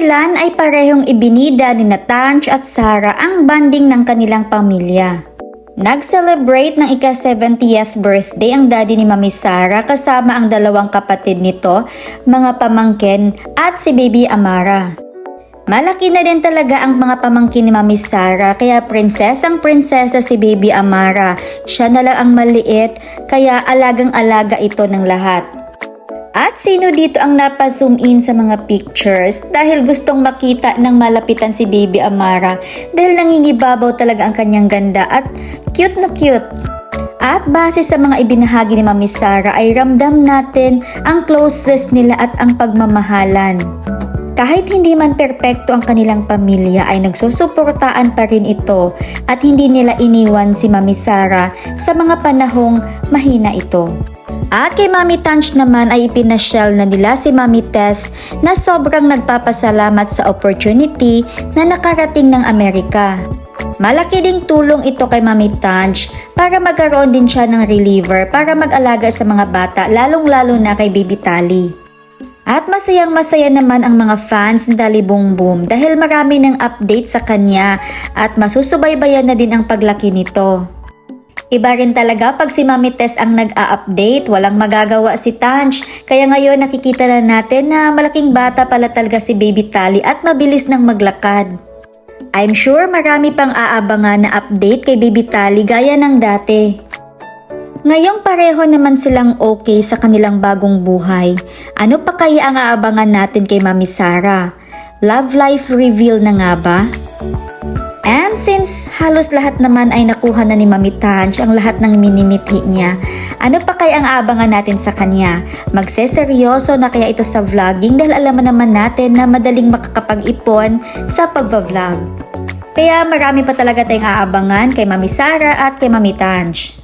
dahilan ay parehong ibinida ni Natanj at Sarah ang banding ng kanilang pamilya. Nag-celebrate ng ika-70th birthday ang daddy ni Mami Sarah kasama ang dalawang kapatid nito, mga pamangkin at si baby Amara. Malaki na din talaga ang mga pamangkin ni Mami Sarah kaya prinsesang prinsesa si baby Amara. Siya na lang ang maliit kaya alagang-alaga ito ng lahat. At sino dito ang napazoom in sa mga pictures dahil gustong makita ng malapitan si Baby Amara dahil nangingibabaw talaga ang kanyang ganda at cute na cute. At base sa mga ibinahagi ni Mami Sara ay ramdam natin ang closeness nila at ang pagmamahalan. Kahit hindi man perpekto ang kanilang pamilya ay nagsusuportaan pa rin ito at hindi nila iniwan si Mami Sara sa mga panahong mahina ito. At kay Mami Tanch naman ay ipinasyal na nila si Mami Tess na sobrang nagpapasalamat sa opportunity na nakarating ng Amerika. Malaki ding tulong ito kay Mami Tanch para magkaroon din siya ng reliever para mag-alaga sa mga bata lalong-lalo na kay Baby Tali. At masayang masaya naman ang mga fans ni Dali Boom dahil marami ng update sa kanya at masusubaybayan na din ang paglaki nito. Iba rin talaga pag si Mami Tess ang nag-a-update, walang magagawa si Tanch. Kaya ngayon nakikita na natin na malaking bata pala talaga si Baby Tali at mabilis nang maglakad. I'm sure marami pang aabangan na update kay Baby Tali gaya ng dati. Ngayong pareho naman silang okay sa kanilang bagong buhay. Ano pa kaya ang aabangan natin kay Mami Sara? Love life reveal na nga ba? And since halos lahat naman ay nakuha na ni Mami Tanch ang lahat ng minimithi niya, ano pa kaya ang aabangan natin sa kanya? Magseseryoso na kaya ito sa vlogging dahil alam naman natin na madaling makakapag-ipon sa pagva-vlog. Kaya marami pa talaga tayong aabangan kay Mami Sara at kay Mami Tanch.